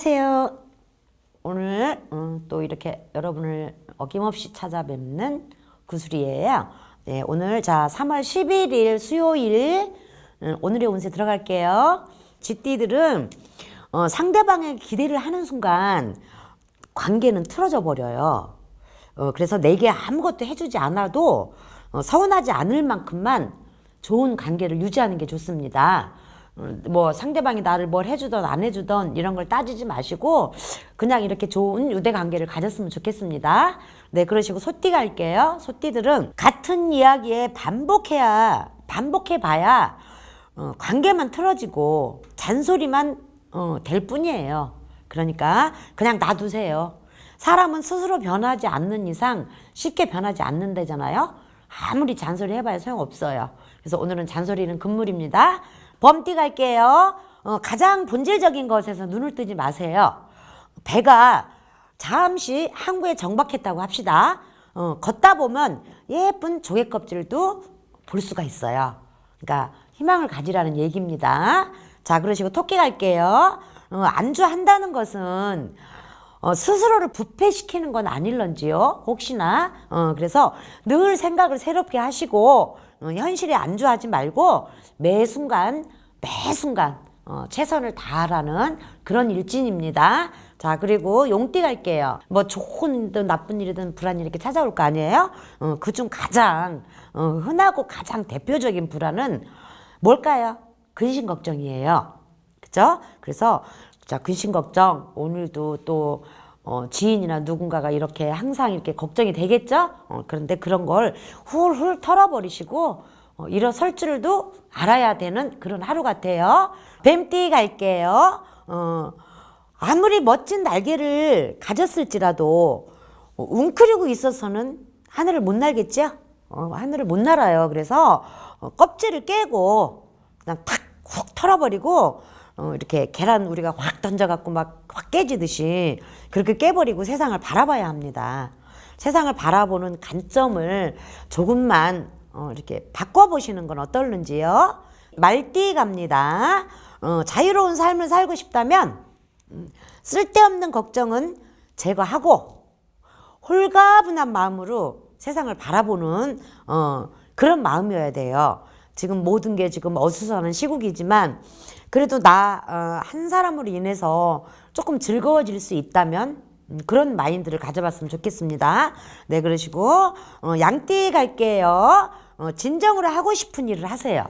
안녕하세요. 오늘 음, 또 이렇게 여러분을 어김없이 찾아뵙는 구슬이에요. 네, 오늘 자 3월 11일 수요일 음, 오늘의 운세 들어갈게요. 쥐띠들은 어, 상대방의 기대를 하는 순간 관계는 틀어져 버려요. 어, 그래서 내게 아무것도 해주지 않아도 어, 서운하지 않을 만큼만 좋은 관계를 유지하는 게 좋습니다. 음, 뭐 상대방이 나를 뭘 해주던 안 해주던 이런 걸 따지지 마시고 그냥 이렇게 좋은 유대 관계를 가졌으면 좋겠습니다. 네, 그러시고 소띠 갈게요. 소띠들은 같은 이야기에 반복해야 반복해 봐야 어, 관계만 틀어지고 잔소리만 어, 될 뿐이에요. 그러니까 그냥 놔두세요. 사람은 스스로 변하지 않는 이상 쉽게 변하지 않는다잖아요. 아무리 잔소리 해봐야 소용없어요. 그래서 오늘은 잔소리는 금물입니다. 범띠 갈게요. 어, 가장 본질적인 것에서 눈을 뜨지 마세요. 배가 잠시 항구에 정박했다고 합시다. 어, 걷다 보면 예쁜 조개 껍질도 볼 수가 있어요. 그러니까 희망을 가지라는 얘기입니다. 자, 그러시고 토끼 갈게요. 어, 안주한다는 것은 어, 스스로를 부패시키는 건 아닐런지요. 혹시나 어, 그래서 늘 생각을 새롭게 하시고 어, 현실에 안주하지 말고 매 순간 매 순간 어, 최선을 다하라는 그런 일진입니다. 자 그리고 용띠 갈게요. 뭐 좋은 일든 나쁜 일이든 불안 이렇게 찾아올 거 아니에요? 어, 그중 가장 어, 흔하고 가장 대표적인 불안은 뭘까요? 근심 걱정이에요. 그죠? 그래서 자 근심 걱정 오늘도 또 어, 지인이나 누군가가 이렇게 항상 이렇게 걱정이 되겠죠? 어, 그런데 그런 걸 훌훌 털어버리시고 어, 일어설 줄도 알아야 되는 그런 하루 같아요. 뱀띠 갈게요. 어, 아무리 멋진 날개를 가졌을지라도 어, 웅크리고 있어서는 하늘을 못 날겠죠? 어, 하늘을 못 날아요. 그래서 어, 껍질을 깨고 그냥 탁 훅 털어버리고 어, 이렇게 계란 우리가 확 던져갖고 막 확 깨지듯이 그렇게 깨버리고 세상을 바라봐야 합니다. 세상을 바라보는 관점을 조금만 어, 이렇게 바꿔보시는 건 어떨는지요? 말띠 갑니다. 어, 자유로운 삶을 살고 싶다면 음, 쓸데없는 걱정은 제거하고 홀가분한 마음으로 세상을 바라보는 어, 그런 마음이어야 돼요. 지금 모든 게 지금 어수선한 시국이지만 그래도 나 한 사람으로 인해서 조금 즐거워질 수 있다면 음, 그런 마인드를 가져봤으면 좋겠습니다. 네, 그러시고 어, 양띠 갈게요. 어, 진정으로 하고 싶은 일을 하세요.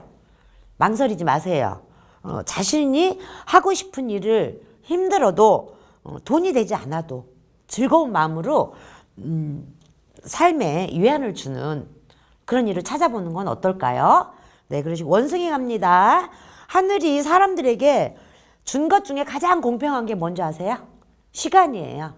망설이지 마세요. 어, 자신이 하고 싶은 일을 힘들어도 어, 돈이 되지 않아도 즐거운 마음으로 음, 삶에 위안을 주는 그런 일을 찾아보는 건 어떨까요? 네, 그러시고 원숭이 갑니다. 하늘이 사람들에게 준 것 중에 가장 공평한 게 뭔지 아세요? 시간이에요.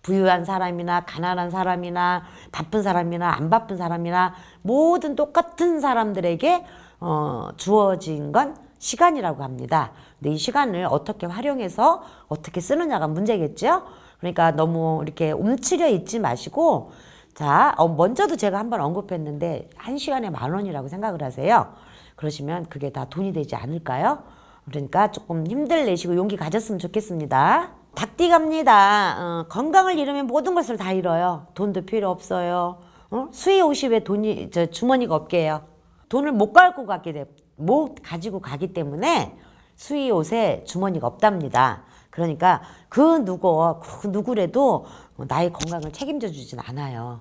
부유한 사람이나 가난한 사람이나 바쁜 사람이나 안 바쁜 사람이나 모든 똑같은 사람들에게 어, 주어진 건 시간이라고 합니다. 근데 이 시간을 어떻게 활용해서 어떻게 쓰느냐가 문제겠죠? 그러니까 너무 이렇게 움츠려 있지 마시고 자, 어, 먼저도 제가 한번 언급했는데 한 시간에 만 원이라고 생각을 하세요. 그러시면 그게 다 돈이 되지 않을까요? 그러니까 조금 힘들 내시고 용기 가졌으면 좋겠습니다. 닭띠 갑니다. 어, 건강을 잃으면 모든 것을 다 잃어요. 돈도 필요 없어요. 어? 수의 50에 돈이 저 주머니가 없게 해요. 돈을 못 갖고 가게 돼, 못 가지고 가기 때문에 수의 옷에 주머니가 없답니다. 그러니까 그 누구 그 누구래도 나의 건강을 책임져 주진 않아요.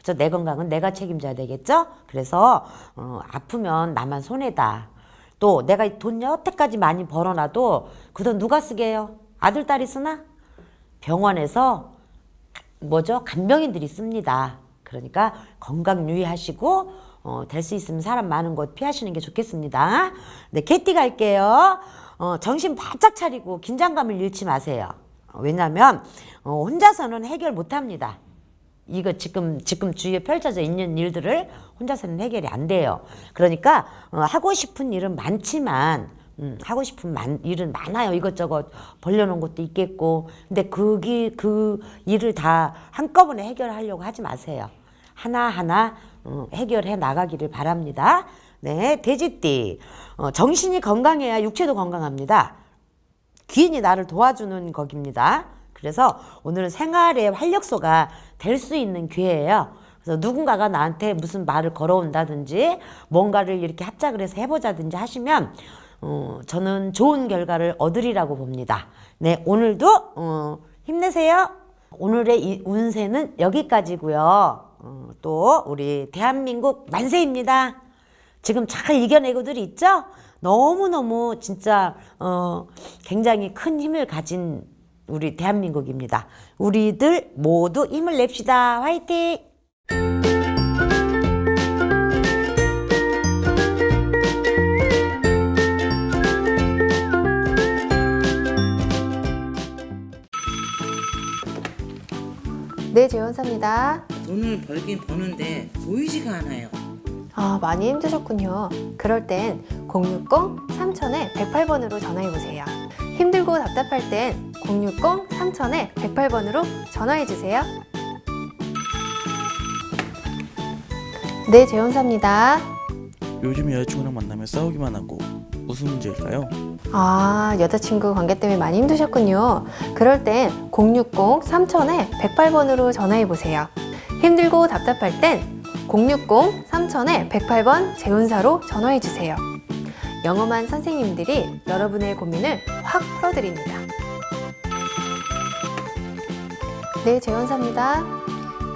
그죠? 내 건강은 내가 책임져야 되겠죠? 그래서 어, 아프면 나만 손해다. 또 내가 돈 여태까지 많이 벌어놔도 그 돈 누가 쓰게요? 아들 딸이 쓰나? 병원에서 뭐죠? 간병인들이 씁니다. 그러니까 건강 유의하시고 어, 될 수 있으면 사람 많은 곳 피하시는 게 좋겠습니다. 네, 개띠 갈게요. 어, 정신 바짝 차리고 긴장감을 잃지 마세요. 어, 왜냐하면 어, 혼자서는 해결 못합니다. 이거 지금 지금 주위에 펼쳐져 있는 일들을 혼자서는 해결이 안 돼요. 그러니까 어, 하고 싶은 일은 많지만 음, 하고 싶은 만, 일은 많아요. 이것저것 벌려놓은 것도 있겠고. 근데 그기 그 일을 다 한꺼번에 해결하려고 하지 마세요. 하나하나 어, 해결해 나가기를 바랍니다. 네, 돼지띠. 어, 정신이 건강해야 육체도 건강합니다. 귀인이 나를 도와주는 거기입니다. 그래서 오늘은 생활의 활력소가 될 수 있는 기회예요. 그래서 누군가가 나한테 무슨 말을 걸어온다든지 뭔가를 이렇게 합작을 해서 해보자든지 하시면 어, 저는 좋은 결과를 얻으리라고 봅니다. 네, 오늘도 어, 힘내세요. 오늘의 이 운세는 여기까지고요. 어, 또 우리 대한민국 만세입니다. 지금 잘 이겨내고들 있죠? 너무너무 진짜 어, 굉장히 큰 힘을 가진 우리 대한민국입니다. 우리들 모두 힘을 냅시다. 화이팅! 네, 재원사입니다. 돈을 벌긴 버는데 보이지가 않아요. 아, 많이 힘드셨군요. 그럴 땐 060 3000에 108번으로 전화해 보세요. 힘들고 답답할 땐 060 3000에 108번으로 전화해 주세요. 네, 재원사입니다. 요즘 여자친구랑 만나면 싸우기만 하고 무슨 문제일까요? 아, 여자친구 관계 때문에 많이 힘드셨군요. 그럴 땐 060 3000에 108번으로 전화해 보세요. 힘들고 답답할 땐 060 3000에 108번 재운사로 전화해 주세요. 영험한 선생님들이 여러분의 고민을 확 풀어드립니다. 네, 재원사입니다.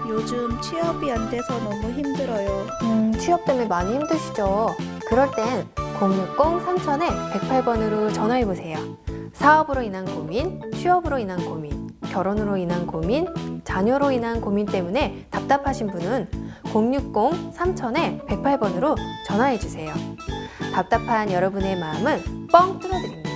요즘 취업이 안 돼서 너무 힘들어요. 음, 취업 때문에 많이 힘드시죠? 그럴 땐 060 3000에 108번으로 전화해 보세요. 사업으로 인한 고민, 취업으로 인한 고민, 결혼으로 인한 고민, 자녀로 인한 고민 때문에 답답하신 분은 060 3000에 108번으로 전화해 주세요. 답답한 여러분의 마음은 뻥 뚫어드립니다.